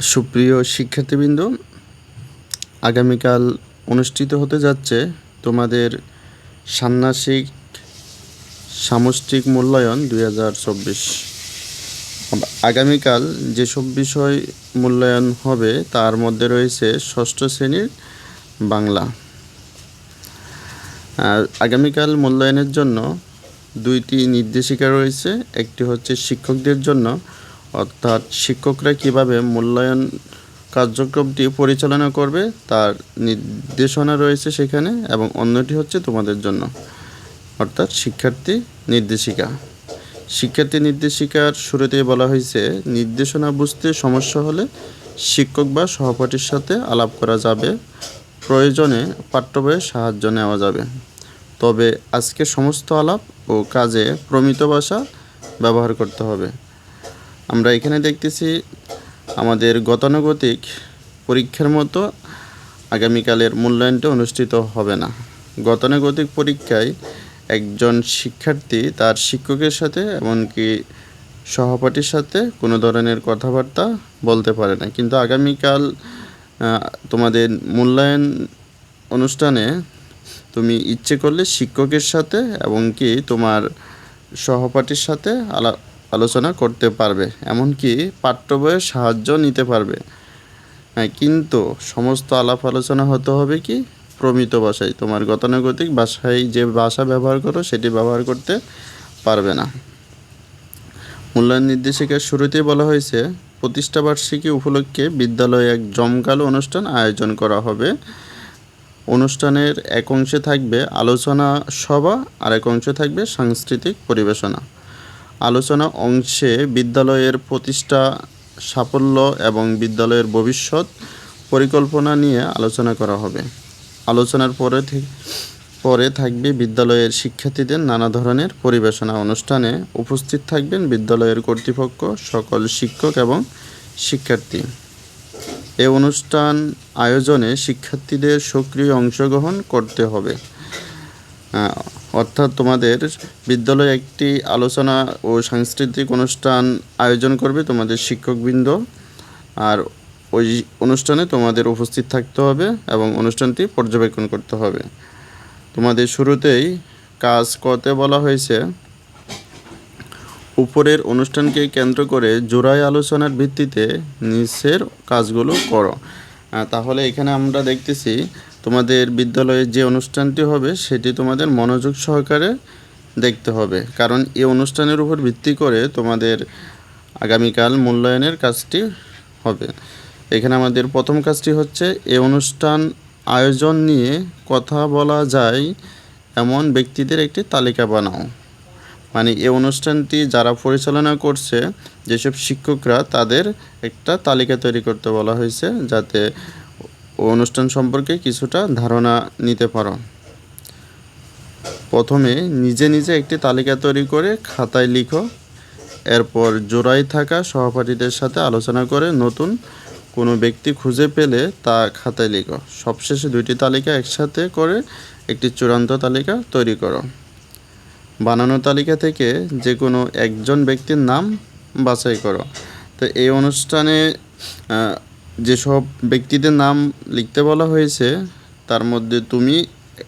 সুপ্রিয় শিক্ষার্থীবৃন্দ, আগামীকাল অনুষ্ঠিত হতে যাচ্ছে তোমাদের ষান্মাসিক সামষ্টিক মূল্যায়ন দুই হাজার চব্বিশ। আগামীকাল যেসব বিষয় মূল্যায়ন হবে, তার মধ্যে রয়েছে ষষ্ঠ শ্রেণির বাংলা। আর আগামীকাল মূল্যায়নের জন্য দুইটি নির্দেশিকা রয়েছে। একটি হচ্ছে শিক্ষকদের জন্য অর্থাৎ শিক্ষকরা কীভাবে মূল্যায়ন কার্যক্রমটি পরিচালনা করবে, তার নির্দেশনা রয়েছে সেখানে এবং অন্যটি হচ্ছে তোমাদের জন্য। অর্থাৎ শিক্ষার্থী নির্দেশিকা। শিক্ষার্থী নির্দেশিকার শুরুতেই বলা হয়েছে, নির্দেশনা বুঝতে সমস্যা হলে শিক্ষক বা সহপাঠীর সাথে আলাপ করা যাবে। প্রয়োজনে পাঠ্যবইয়ের সাহায্য নেওয়া যাবে। তবে আজকে সমস্ত আলাপ ও কাজে প্রমিত ভাষা ব্যবহার করতে হবে। আমরা এখানে দেখতেছি আমাদের গতানুগতিক পরীক্ষার মতো আগামীকালের মূল্যায়নটা অনুষ্ঠিত হবে না। গতানুগতিক পরীক্ষায় একজন শিক্ষার্থী তার শিক্ষকের সাথে এমনকি সহপাঠীর সাথে কোনো ধরনের কথাবার্তা বলতে পারে না। কিন্তু আগামীকাল তোমাদের মূল্যায়ন অনুষ্ঠানে তুমি ইচ্ছে করলে শিক্ষকের সাথে এবং কি তোমার সহপাঠীর সাথে আলা আলোচনা করতে পারবে, এমনকি পাঠ্য বইয়ের সাহায্য নিতে পারবে। হ্যাঁ কিন্তু সমস্ত আলাপ আলোচনা হতে হবে কি? প্রমিত ভাষায়, তোমার গতানুগতিক ভাষায় যে ভাষা ব্যবহার করো, সেটি ব্যবহার করতে পারবে না। মূল্যায়ন নির্দেশিকার শুরুতেই বলা হয়েছে প্রতিষ্ঠাবার্ষিকী উপলক্ষে বিদ্যালয়ে এক জমকালো অনুষ্ঠান আয়োজন করা হবে। অনুষ্ঠানের এক অংশে থাকবে আলোচনা সভা আর এক অংশে থাকবে সাংস্কৃতিক পরিবেশনা। আলোচনা অংশে বিদ্যালয়ের প্রতিষ্ঠা, সাফল্য এবং বিদ্যালয়ের ভবিষ্যৎ পরিকল্পনা নিয়ে আলোচনা করা হবে। আলোচনার পরে পরে থাকবে বিদ্যালয়ের শিক্ষার্থীদের নানা ধরনের পরিবেশনা অনুষ্ঠানে উপস্থিত থাকবেন বিদ্যালয়ের কর্তৃপক্ষ, সকল শিক্ষক এবং শিক্ষার্থী। এ অনুষ্ঠান আয়োজনে শিক্ষার্থীদের সক্রিয় অংশগ্রহণ করতে হবে। অর্থাৎ তোমাদের বিদ্যালয়ে একটি আলোচনা ও সাংস্কৃতিক অনুষ্ঠান আয়োজন করবে তোমাদের শিক্ষকবৃন্দ। আর ওই অনুষ্ঠানে তোমাদের উপস্থিত থাকতে হবে এবং অনুষ্ঠানটি পর্যবেক্ষণ করতে হবে। তোমাদের শুরুতেই কাজ করতে বলা হয়েছে, উপরের অনুষ্ঠানকে কেন্দ্র করে জোড়াই আলোচনার ভিত্তিতে নিচের কাজগুলো করো। তাহলে এখানে আমরা দেখতেছি তোমাদের বিদ্যালয়ে যে অনুষ্ঠানটি হবে, সেটি তোমাদের মনোযোগ সহকারে দেখতে হবে। কারণ এই অনুষ্ঠানের উপর ভিত্তি করে তোমাদের আগামীকাল মূল্যায়নের কাজটি হবে। এখানে আমাদের প্রথম কাজটি হচ্ছে এই অনুষ্ঠান আয়োজন নিয়ে কথা বলা যায় এমন ব্যক্তিদের একটি তালিকা বানাও। মানে এই অনুষ্ঠানটি যারা পরিচালনা করছে, যেসব শিক্ষকরা, তাদের একটা তালিকা তৈরি করতে বলা হয়েছে, যাতে ও অনুষ্ঠান সম্পর্কে কিছুটা ধারণা নিতে পারো। প্রথমে নিজে নিজে একটি তালিকা তৈরি করে খাতায় লিখো। এরপর জোড়ায় থাকা সহপাঠীদের সাথে আলোচনা করে নতুন কোনো ব্যক্তি খুঁজে পেলে তা খাতায় লিখো। সবশেষে দুইটি তালিকা একসাথে করে একটি চূড়ান্ত তালিকা তৈরি করো। বানানো তালিকা থেকে যে কোনো একজন ব্যক্তির নাম বাছাই করো। তো এই অনুষ্ঠানে যেসব ব্যক্তিদের নাম লিখতে বলা হয়েছে, তার মধ্যে তুমি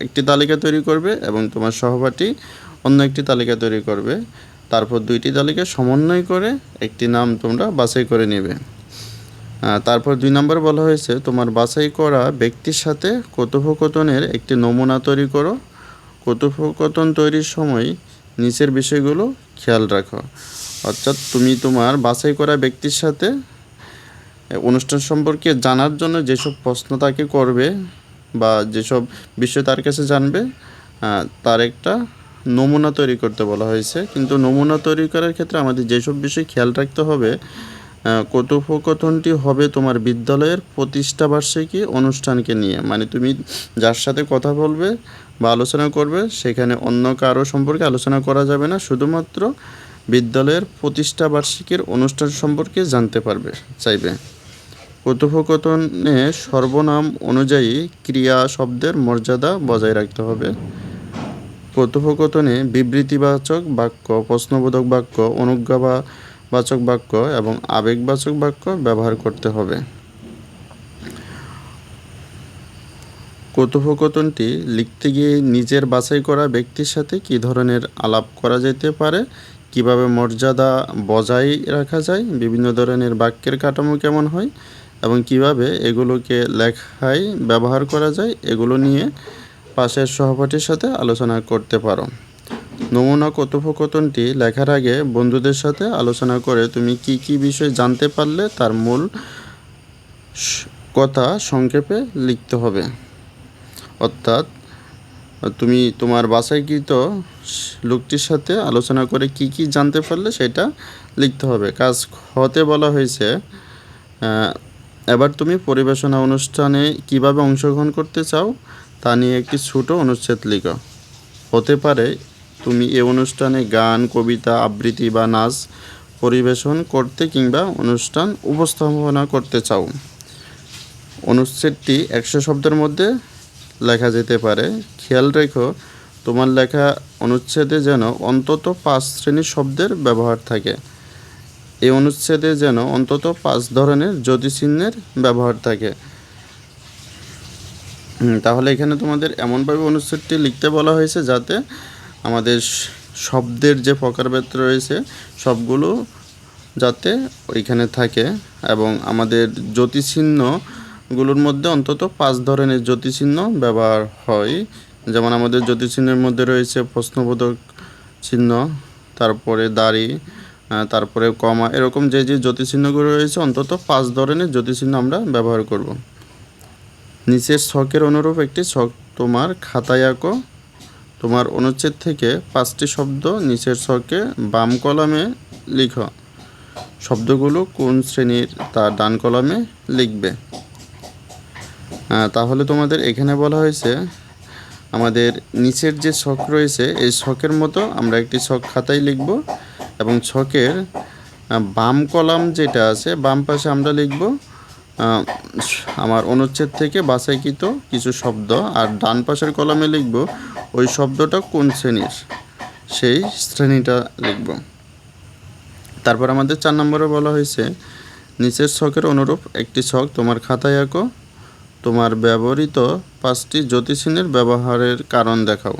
একটি তালিকা তৈরি করবে এবং তোমার সহপাঠী অন্য একটি তালিকা তৈরি করবে। তারপর দুইটি তালিকা সমন্বয় করে একটি নাম তোমরা বাছাই করে নেবে। তারপর দুই নম্বর বলা হয়েছে, তোমার বাছাই করা ব্যক্তির সাথে কথোপকথনের একটি নমুনা তৈরি করো। কথোপকথন তৈরির সময় নিচের বিষয়গুলো খেয়াল রাখো। অর্থাৎ তুমি তোমার বাছাই করা ব্যক্তির সাথে অনুষ্ঠান সম্পর্কে জানার জন্য যেসব প্রশ্ন তাকে করবে বা যেসব বিষয় তার কাছে জানবে তার একটা নমুনা তৈরি করতে বলা হয়েছে। কিন্তু নমুনা তৈরি করার ক্ষেত্রে আমাদের যেসব বিষয় খেয়াল রাখতে হবে কথোপকথনটি হবে তোমার বিদ্যালয়ের প্রতিষ্ঠা বার্ষিকী অনুষ্ঠানকে নিয়ে। মানে তুমি যার সাথে কথা বলবে বা আলোচনা করবে, সেখানে অন্য কারও সম্পর্কে আলোচনা করা যাবে না, শুধুমাত্র বিদ্যালয়ের প্রতিষ্ঠা বার্ষিকীর অনুষ্ঠান সম্পর্কে জানতে পারবে, চাইবে। কথোপকথনে সর্বনাম অনুযায়ী ক্রিয়া শব্দের মর্যাদা বজায় রাখতে হবে। কথোপকথনে বিবৃতিবাচক বাক্য, প্রশ্নবোধক বাক্য অনুজ্ঞা বা বাচক বাক্য এবং আবেগবাচক বাক্য ব্যবহার করতে হবে। কথোপকথনটি লিখতে গিয়ে নিজের বাছাই করা ব্যক্তির সাথে কী ধরনের আলাপ করা যেতে পারে, কীভাবে মর্যাদা বজায় রাখা যায়, বিভিন্ন ধরনের বাক্যের কাঠামো কেমন হয় এবং কীভাবে এগুলোকে লেখায় ব্যবহার করা যায়, এগুলো নিয়ে পাশের সহপাঠীর সাথে আলোচনা করতে পারো। নমুনা কথোপকথনটি লেখার আগে বন্ধুদের সাথে আলোচনা করে তুমি কি কি বিষয় জানতে পারলে তার মূল কথা সংক্ষেপে লিখতে হবে। অর্থাৎ, তুমি তোমার বাসাইকৃত লোকটির সাথে আলোচনা করে কি কি জানতে পারলে সেটা লিখতে হবে। কাজ হতে বলা হয়েছে এবার তুমি পরিবেশনা অনুষ্ঠানে কীভাবে অংশগ্রহণ করতে চাও তা নিয়ে একটি ছোট অনুচ্ছেদ লিখো। হতে পারে তুমি এ অনুষ্ঠানে গান, কবিতা, আবৃত্তি বা নাচ পরিবেশন করতে কিংবা অনুষ্ঠান উপস্থাপনা করতে চাও। অনুচ্ছেদটি একশো শব্দের মধ্যে লেখা যেতে পারে। খেয়াল রেখো, তোমার লেখা অনুচ্ছেদে যেন অন্তত পাঁচ শ্রেণির শব্দের ব্যবহার থাকে। এই অনুচ্ছেদে যেন অন্তত পাঁচ ধরনের জ্যোতিচিহ্নের ব্যবহার থাকে। তাহলে এখানে তোমাদের এমনভাবে অনুচ্ছেদটি লিখতে বলা হয়েছে যাতে আমাদের শব্দের যে প্রকারভেদ রয়েছে, সবগুলো যাতে ওইখানে থাকে এবং আমাদের জ্যোতিচিহ্নগুলোর মধ্যে অন্তত পাঁচ ধরনের জ্যোতিচিহ্ন ব্যবহার হয়। যেমন আমাদের জ্যোতিচিহ্নের মধ্যে রয়েছে প্রশ্নবোধক চিহ্ন, তারপরে দাড়ি তারপরে কমা, এরকম যে যে জ্যোতিচিহ্নগুলো রয়েছে, অন্তত পাঁচ ধরনের জ্যোতিচিহ্ন আমরা ব্যবহার করব। নিচের ছকের অনুরূপ একটি ছক, তোমার খাতায় আঁকো তোমার অনুচ্ছেদ থেকে পাঁচটি শব্দ নিচের ছকে বাম কলামে লিখো। শব্দগুলো কোন শ্রেণির তা ডান কলামে লিখবে। তাহলে তোমাদের এখানে বলা হয়েছে, আমাদের নিচের যে ছক রয়েছে, এই ছকের মতো আমরা একটি ছক খাতায় লিখব। এবং ছকের বাম কলাম যেটা আছে, বাম পাশে আমরা লিখব আমার অনুচ্ছেদ থেকে বাছাইকৃত কিছু শব্দ, আর ডান পাশের কলামে লিখব, ওই শব্দটা কোন শ্রেণির? সেই শ্রেণীটা লিখব। তারপর আমাদের চার নম্বরে বলা হয়েছে, নিচের ছকের অনুরূপ একটি ছক তোমার খাতায় আঁকো, তোমার ব্যবহৃত পাঁচটি জ্যোতিষিনের ব্যবহারের কারণ দেখাও।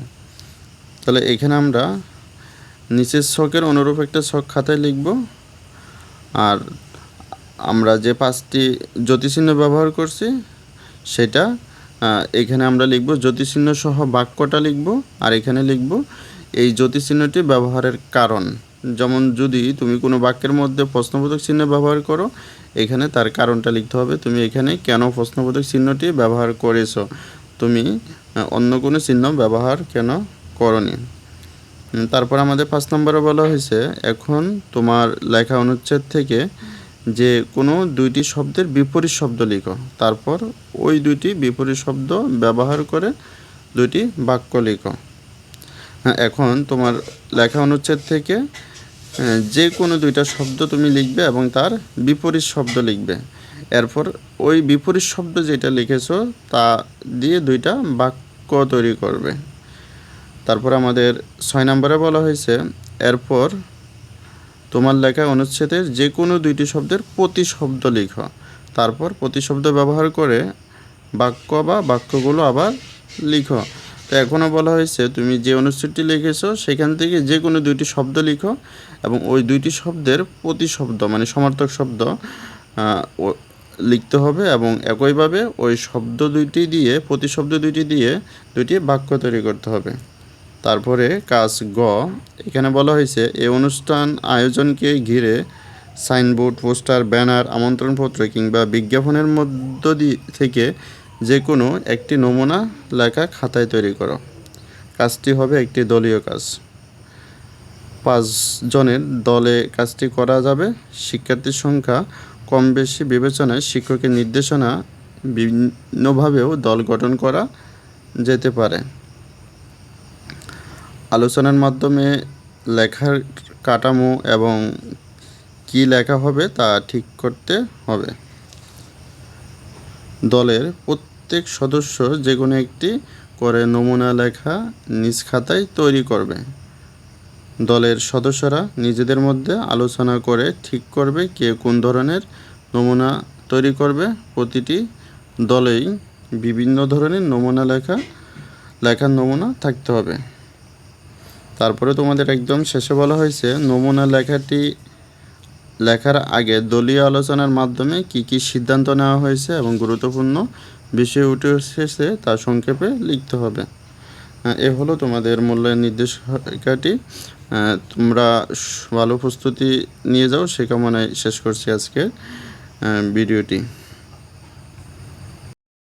তাহলে এখানে আমরা নিচের ছকের অনুরূপ একটা ছক খাতায় লিখব। আর আমরা যে পাঁচটি জ্যোতিচিহ্ন ব্যবহার করছি, সেটা এখানে আমরা লিখব জ্যোতিচিহ্ন সহ বাক্যটা লিখব, আর এখানে লিখব এই জ্যোতিচিহ্নটি ব্যবহারের কারণ। যেমন যদি তুমি কোনো বাক্যের মধ্যে প্রশ্নবোধক চিহ্ন ব্যবহার করো, এখানে তার কারণটা লিখতে হবে, তুমি এখানে কেন প্রশ্নবোধক চিহ্নটি ব্যবহার করেছ? তুমি অন্য কোনো চিহ্ন ব্যবহার কেন করনি? তারপর আমাদের পাঁচ নম্বরে বলা হয়েছে এখন তোমার লেখা অনুচ্ছেদ থেকে যে কোনো দুইটি শব্দের বিপরীত শব্দ লিখো। তারপর ওই দুইটি বিপরীত শব্দ ব্যবহার করে দুইটি বাক্য লিখো। হ্যাঁ, এখন তোমার লেখা অনুচ্ছেদ থেকে যে কোনো দুইটা শব্দ তুমি লিখবে এবং তার বিপরীত শব্দ লিখবে। এরপর ওই বিপরীত শব্দ যেটা লিখেছো তা দিয়ে দুইটা বাক্য তৈরি করবে। তারপর আমাদের ছয় নম্বরে বলা হয়েছে, এরপর তোমার লেখা অনুচ্ছেদের যে কোনো দুইটি শব্দের প্রতিশব্দ লিখো। তারপর প্রতিশব্দ ব্যবহার করে বাক্য বা বাক্যগুলো আবার লিখো। তো এখনও বলা হয়েছে, তুমি যে অনুচ্ছেদটি লিখেছো, সেখান থেকে যে কোনো দুইটি শব্দ লিখো এবং ওই দুইটি শব্দের প্রতিশব্দ মানে সমার্থক শব্দ লিখতে হবে এবং একইভাবে ওই শব্দ দুইটি দিয়ে, প্রতিশব্দ দুইটি দিয়ে দুইটি বাক্য তৈরি করতে হবে। তারপরে কাজ গ। এখানে বলা হয়েছে এই অনুষ্ঠান আয়োজনকে ঘিরে সাইনবোর্ড, পোস্টার, ব্যানার, আমন্ত্রণপত্র কিংবা বিজ্ঞাপনের মধ্য থেকে যে কোনো একটি নমুনা লেখা খাতায় তৈরি করো। কাজটি হবে একটি দলীয় কাজ। পাঁচজনের দলে কাজটি করা যাবে। শিক্ষার্থীর সংখ্যা কম বেশি বিবেচনায় শিক্ষকের নির্দেশনা বিভিন্নভাবেও দল গঠন করা যেতে পারে। আলোচনার মাধ্যমে লেখার কাঠামো এবং কি লেখা হবে তা ঠিক করতে হবে। দলের প্রত্যেক সদস্য যে কোনো একটি করে নমুনা লেখা নিজ খাতায় তৈরি করবে। দলের সদস্যরা নিজেদের মধ্যে আলোচনা করে ঠিক করবে কে কোন ধরনের নমুনা তৈরি করবে। প্রতিটি দলেই বিভিন্ন ধরনের নমুনা লেখা, লেখার নমুনা থাকতে হবে। তারপরে তোমাদের একদম শেষে বলা হয়েছে, নমুনা লেখাটি লেখার আগে দলীয় আলোচনার মাধ্যমে কি কি সিদ্ধান্ত নেওয়া হয়েছে এবং গুরুত্বপূর্ণ বিষয় উঠে এসেছে তা সংক্ষেপে লিখতে হবে। এ হলো তোমাদের মূল্যায়ন নির্দেশিকাটি। তোমরা ভালো প্রস্তুতি নিয়ে যাও, সে কামনায় শেষ করছি আজকে ভিডিওটি।